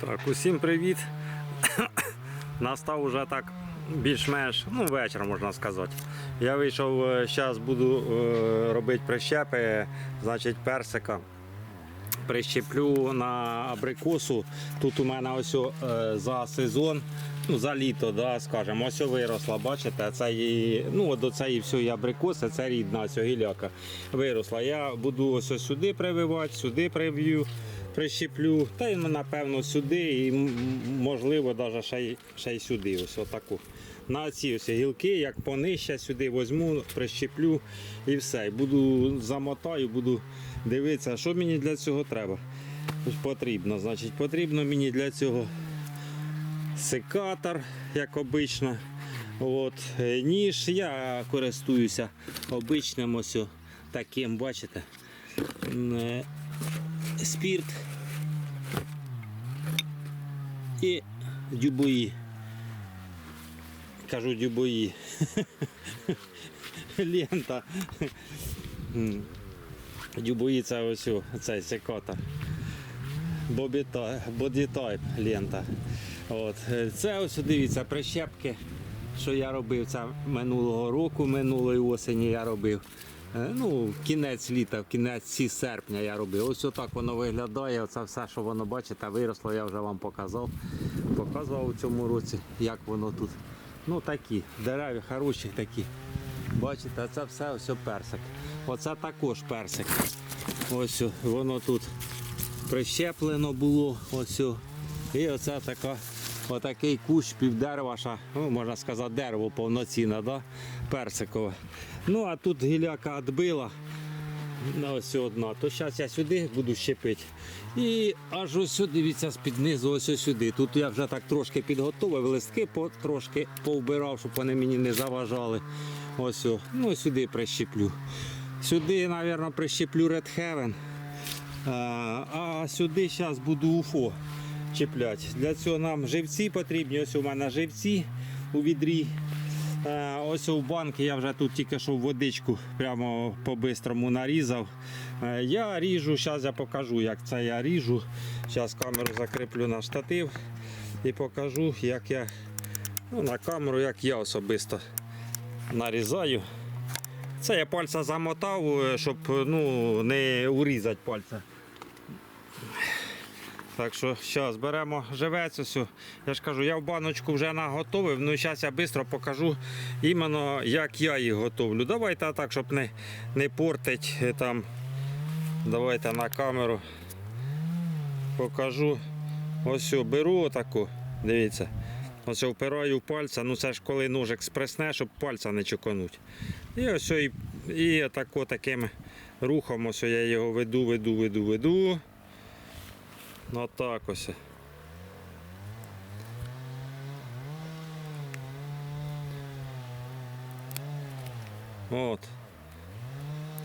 Так, усім привіт. Настав уже так більш-менш, ну, вечір можна сказати. Я вийшов, зараз буду е, робити прищепи, значить, персика. Прищеплю на абрикосу. Тут у мене ось е, за сезон, ну за літо, да, скажімо, ось виросла, бачите, це її, ну до цієї всієї абрикоси, це рідна гіляка виросла. Я буду ось сюди прививати, сюди прив'ю, прищеплю, та й ну, напевно сюди і можливо навіть ще й, ще й сюди. Ось отаку. На ці ось гілки, як понижче сюди візьму, прищеплю і все. І Буду замотаю, буду дивитися, що мені для цього треба. Потрібно. Значить, потрібно мені для цього секатор, як обично. От, е, ніж я користуюся обичним ось таким, бачите, е, спірт і дюбої. Кажу дюбої. Лента. Дюбої це ось цей секатор. Бодітайп лента. От. Це ось дивіться прищепки, що я робив. Це минулого року, минулої осені я робив. Е, Ну, кінець літа, кінець серпня я робив. Ось отак воно виглядає. Оце все, що воно бачите, виросло, я вже вам показав. Показував у цьому році, як воно тут. Ну такі, дерева хороші такі. Бачите, це все ось персик. Оце також персик. Ось воно тут прищеплено було. Ось. І оце така, отакий кущ півдерева, ша, ну, можна сказати, дерево повноцінне, да? персикове. Ну а тут гіляка відбила. Ну, ось одна. То зараз я сюди буду щепити. І аж ось сюди, дивіться, з-під низу, ось ось сюди. Тут я вже так трошки підготував, листки трошки повбирав, щоб вони мені не заважали. Ось, о. ну сюди прищеплю. Сюди, мабуть, прищеплю Red Heaven. А, а сюди зараз буду уфо чіпляти. Для цього нам живці потрібні. Ось у мене живці у відрі. Е, Ось у банки я вже тут тільки що водичку прямо по-бистрому нарізав. Е, Я ріжу, зараз я покажу, як це я ріжу. Зараз камеру закріплю на штатив і покажу, як я ну, на камеру, як я особисто нарізаю. Це я пальця замотав, е, щоб ну, не урізати пальця. Так що зараз беремо живець. ось. Я ж кажу, я в баночку вже наготовив. Ну зараз я швидко покажу іменно, як я їх готовлю. Давайте так, щоб не, не портить е, там. Давайте на камеру покажу. Ось беру отаку, дивіться. Ось впираю пальця, ну це ж коли ножик спресне, щоб пальця не чоконуть. І ось і, і отако, таким рухом ось я його веду, веду, веду, веду. Ну так ось. От.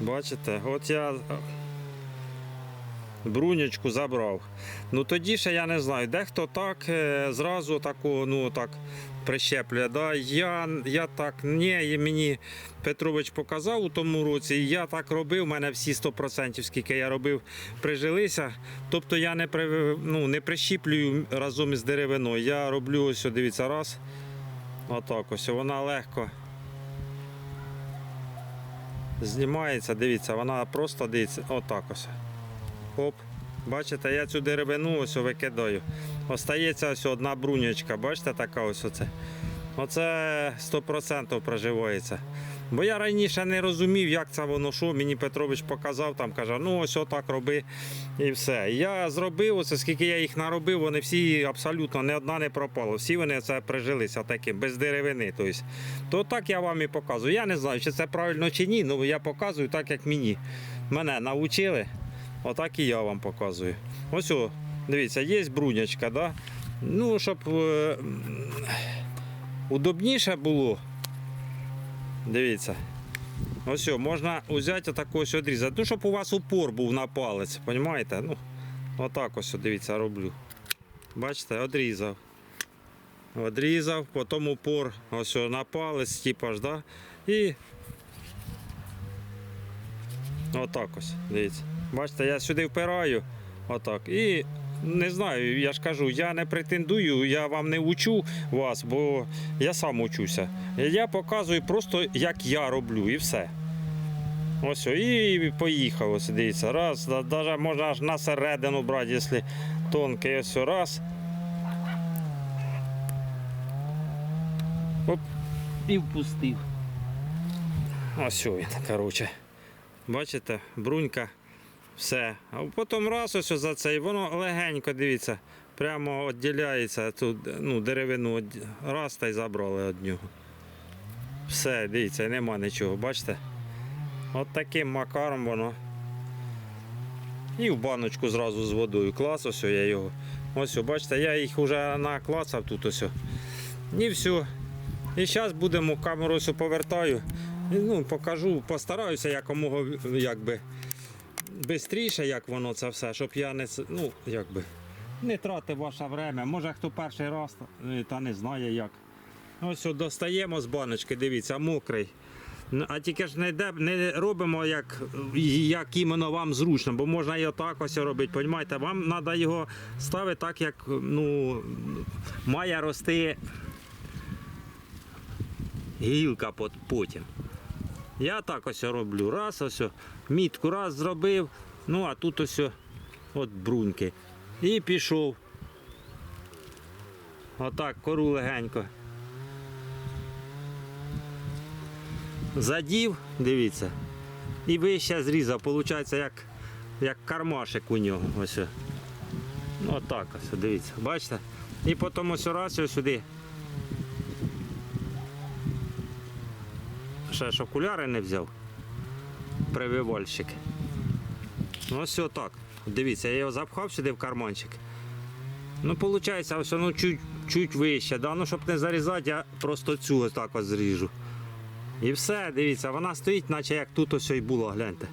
Бачите, от я брунячку забрав. Ну тоді ще я не знаю, дехто так е, зразу таку, ну так прищеплює. Да? Я, я так, ні, і мені Петрович показав у тому році, і я так робив, у мене всі 100%, скільки я робив, прижилися. Тобто я не, при, ну, не прищіплюю разом із деревиною. Я роблю ось, дивіться, раз. Отак ось, вона легко знімається, дивіться, вона просто дивіться, отак ось. Оп. Бачите, я цю деревину ось викидаю. Остається ось одна брунячка, бачите, така ось оце. Оце 100% проживається. Бо я раніше не розумів, як це воно що. Мені Петрович показав, там каже, ну ось отак роби і все. Я зробив, оце, скільки я їх наробив, вони всі абсолютно не одна не пропала. Всі вони це прижилися таким, без деревини. Тобто, то так я вам і показую. Я не знаю, чи це правильно чи ні, але я показую так, як мені. Мене навчили. Отак і я вам показую. Ось, о, дивіться, є брунячка, да? Ну, щоб е, удобніше було. Дивіться. Ось, о, можна взяти отаку ось відрізати. Ну, щоб у вас упор був на палець, розумієте? Ну, отак ось, дивіться, роблю. Бачите, одрізав. Одрізав, потім упор ось на палець, типа ж, да? І Отак ось, дивіться. Бачите, я сюди впираю, отак. І не знаю, я ж кажу, я не претендую, я вам не учу вас, бо я сам учуся. Я показую просто, як я роблю, і все. Ось, і поїхав, ось дивіться. Раз, навіть можна аж на середину брати, якщо тонкий, ось раз. Оп, І впустив. ось він, коротше. Бачите, брунька, все. А потім раз ось за цей, воно легенько, дивіться, прямо відділяється тут, ну, деревину раз та й забрали від нього. Все, дивіться, нема нічого, бачите? От таким макаром воно. І в баночку зразу з водою клас, ось я його. Ось, бачите, я їх вже наклацав тут ось. І все. І зараз будемо камеру ось повертаю. Ну, покажу, постараюся якомога якби швидше, як воно це все, щоб я не, ну, якби, не тратив ваше время. Може хто перший раз е, та не знає як. Ось от достаємо з баночки, дивіться, мокрий. Ну, А тільки ж не, де, не робимо як, як іменно вам зручно, бо можна і отак ось робити. Понімаєте? Вам треба його ставити так, як ну, має рости гілка потім. Я так ось роблю. Раз ось, мітку раз зробив, ну а тут ось от бруньки. І пішов. Отак, кору легенько. Задів, дивіться. І вище зрізав. Получається як, як кармашик у нього. Ось. Ну, Отак ось, дивіться. Бачите? І потім ось раз ось сюди. Ще ж окуляри не взяв. Прививальщик. Ну ось отак. Дивіться, я його запхав сюди в карманчик. Ну, виходить, ось воно чуть, чуть вище. Да? Ну, щоб не зарізати, я просто цю ось так ось зріжу. І все, дивіться, вона стоїть, наче як тут ось і було, гляньте.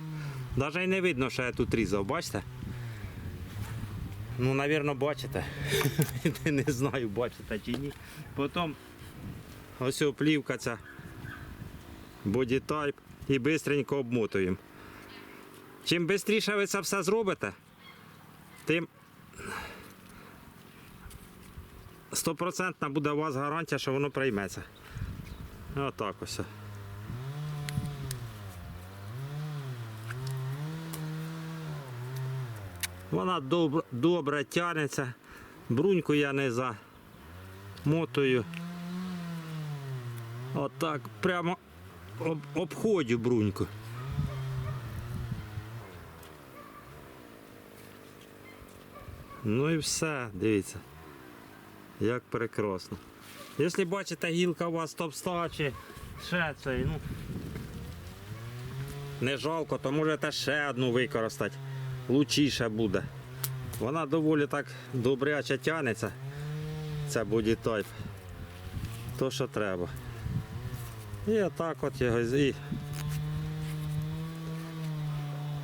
Навіть не видно, що я тут різав, бачите? Ну, навірно, бачите. не знаю, бачите чи ні. Потім ось плівка ця бодітайп і швидко обмотуємо. Чим швидше ви це все зробите, тим стопроцентна буде у вас гарантія, що воно прийметься. Отак ось. Вона добре, добре тягнеться. Бруньку я не замотую. Отак, прямо об, обходю бруньку. Ну і все, дивіться. Як прекрасно. Якщо бачите, гілка у вас товста чи ще цей, ну. Не жалко, то можете ще одну використати. Лучіше буде. Вона доволі так добряче тягнеться. Ця бодітайп. То що треба. І отак от його і.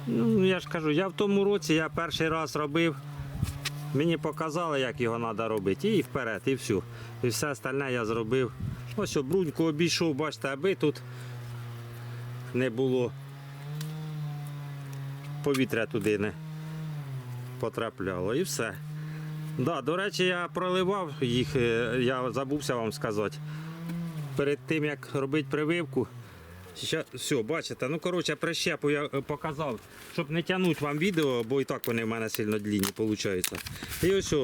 Ну, я ж кажу, я в тому році я перший раз робив. Мені показали, як його треба робити. І вперед, і все. І все остальне я зробив. Ось бруньку обійшов, бачите, аби тут не було повітря туди не потрапляло. І все. Да, до речі, я проливав їх, е, я забувся вам сказати. Перед тим як робити прививку. Ща, все, бачите, ну коротше, прищепу я е, показав, щоб не тягнути вам відео, бо і так вони в мене сильно длінні, виходить. І ось,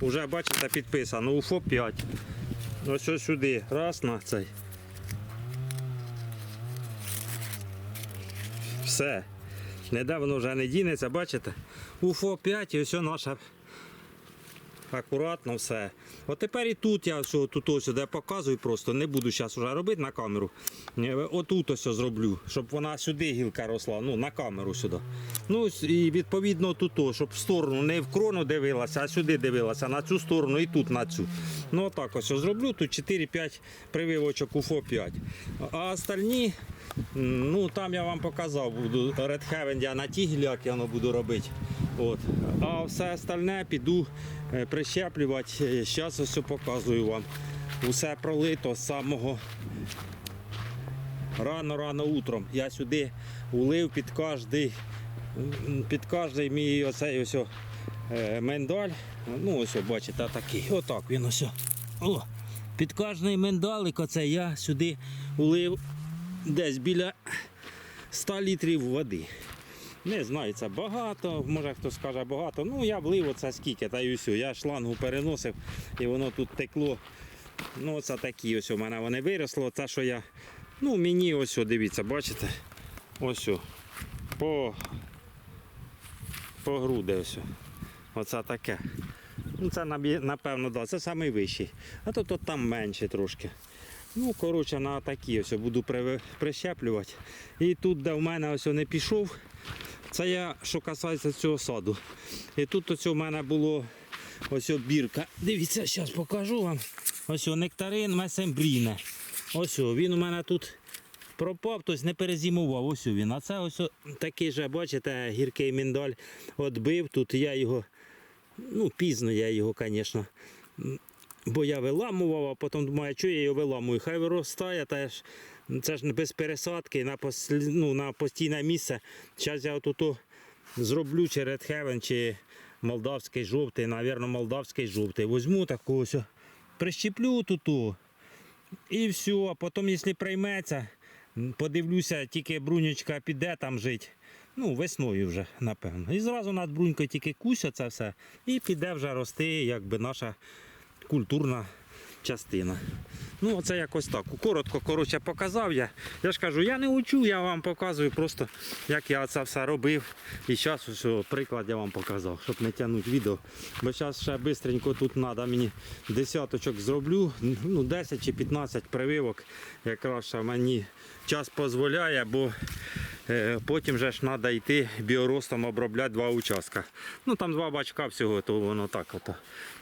вже бачите, підписано УФО 5. Ось ось сюди. Раз на цей. Все. Ніде воно вже не дінеться, бачите? УФО 5 і ось наша. Акуратно все. От тепер і тут я все, тут ось де показую просто, не буду зараз вже робити на камеру. Отут ось зроблю, щоб вона сюди гілка росла, ну на камеру сюди. Ну і відповідно тут, щоб в сторону не в крону дивилася, а сюди дивилася, на цю сторону і тут на цю. Ну отак ось зроблю. Тут 4-5 прививочок УФО 5. А остальні, ну там я вам показав, буду Red Heaven я на ті гіляки воно буду робити. От. А все остальне піду прищеплювати. Зараз ось показую вам. Усе пролито з самого рано-рано утром. Я сюди улив під кожний, під кожний мій оцей ось е, миндаль. Ну, ось, бачите, такий. Отак він ось. О, під кожний миндалик оце я сюди улив десь біля 100 літрів води. Не знаю, це багато, може хтось скаже багато. Ну я влив оце скільки, та й усю. Я шлангу переносив і воно тут текло. Ну, це такі ось у мене вони виросло. Це що я. Ну, мені ось, о, дивіться, бачите? Ось о, по, по груди ось. Оце таке. Ну, це напевно, да, це найвищий. А то, то там менше трошки. Ну, коротше, на такі ось буду прищеплювати. І тут, де в мене ось не пішов, це я, що касається цього саду. І тут ось у мене було ось бірка. Дивіться, зараз покажу вам. Ось о, нектарин месембріне. Ось о, він у мене тут пропав, тобто не перезимував. Ось о він. А це ось о такий же, бачите, гіркий міндаль відбив. Тут я його, ну пізно я його, звісно. Бо я виламував, а потім думаю, що я його виламую. Хай виростає, теж це ж без пересадки на, послі, ну, на постійне місце. Зараз я отут зроблю чи Red Heaven, чи молдавський жовтий, навірно, молдавський жовтий. Возьму таку ось, прищеплю тут. І все, а потім, якщо прийметься, подивлюся, тільки брунючка піде там жити. Ну, весною вже, напевно. І зразу над брунькою тільки куся це все. І піде вже рости, якби наша культурна частина. Ну, оце якось так. Коротко, коротше, показав я. Я ж кажу, я не учу, я вам показую просто, як я це все робив. І зараз ось приклад я вам показав, щоб не тягнути відео. Бо зараз ще швидко тут треба мені десяточок зроблю, ну 10 чи 15 прививок. Якраз ще мені час дозволяє, бо е, потім же ж треба йти біоростом обробляти два участка. Ну там два бачка всього, то воно так ото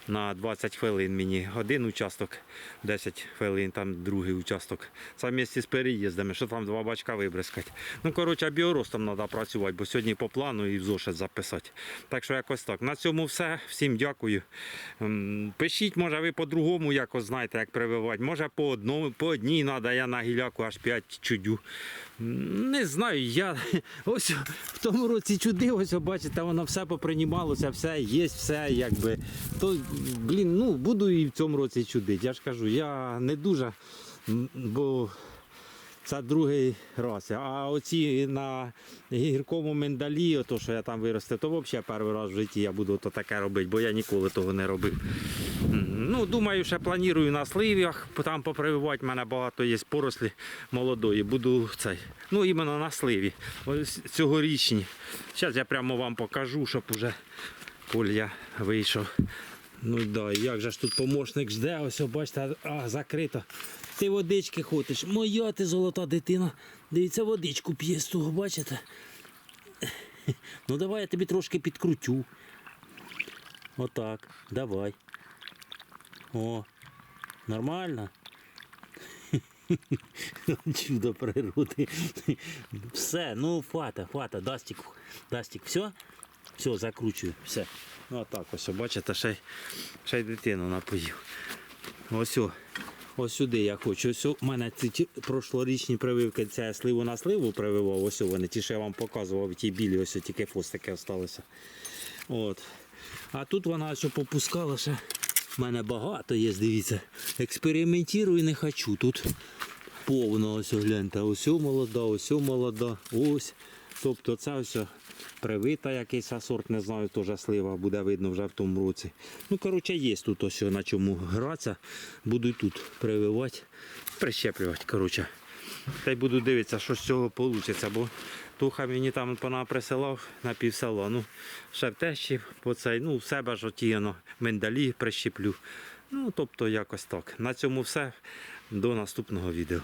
на 20 хвилин мені один участок, 10 хвилин, там другий участок. Це місці з переїздами, що там два бачка вибризкати. Ну, коротше, біоростом треба працювати, бо сьогодні по плану і в зошит записати. Так що якось так. На цьому все. Всім дякую. Пишіть, може, ви по-другому якось знаєте, як прививати. Може по одному, по одній треба, я на гіляку аж 5 чудю. Не знаю, я ось в тому році чудив, ось бачите, воно все попринімалося, все є, все якби. То, блін, ну буду і в цьому році чудити. Я ж кажу, я не дуже, бо це другий раз. А оці на гіркому миндалі, то, що я там виростив, то взагалі перший раз в житті я буду то таке робити, бо я ніколи того не робив. Ну, думаю, ще планую на сливах, там попрививати, в мене багато є порослі молодої. Буду цей. Ну, іменно на сливі. Ось цьогорічні. Зараз я прямо вам покажу, щоб уже Полья вийшов. Ну да, як же ж тут помощник жде, ось бачите, а, закрито. Ти водички ходиш. Моя ти золота дитина. Дивіться, водичку п'є з того, бачите? Ну давай я тобі трошки підкрутю. Отак, давай. О, нормально. Чудо природи. Все, ну хвата, хвата, дастик, дастик, все? Все, закручую, все. Ну, отак ось, бачите, ще, й- ще й дитину напоїв. Ось, ось сюди я хочу. Ось у мене ці прошлорічні прививки, це сливу на сливу прививав, ось вони, ті, що я вам показував, ті білі, ось тільки фостики залишилися. От. А тут вона ось попускала ще. У мене багато є, дивіться. Експериментую не хочу. Тут повно ось гляньте. Ось молода, ось молода, ось. Тобто це ось привита якийсь сорт, не знаю, теж слива буде видно вже в тому році. Ну, коротше, є тут ось на чому гратися. Буду тут прививати, прищеплювати. коротше. Та й буду дивитися, що з цього вийде, бо Туха мені там пона присилав на півсела. Ну, ще в тещі по цей, ну, в себе ж отіяно, миндалі прищеплю. Ну, тобто якось так. На цьому все. До наступного відео.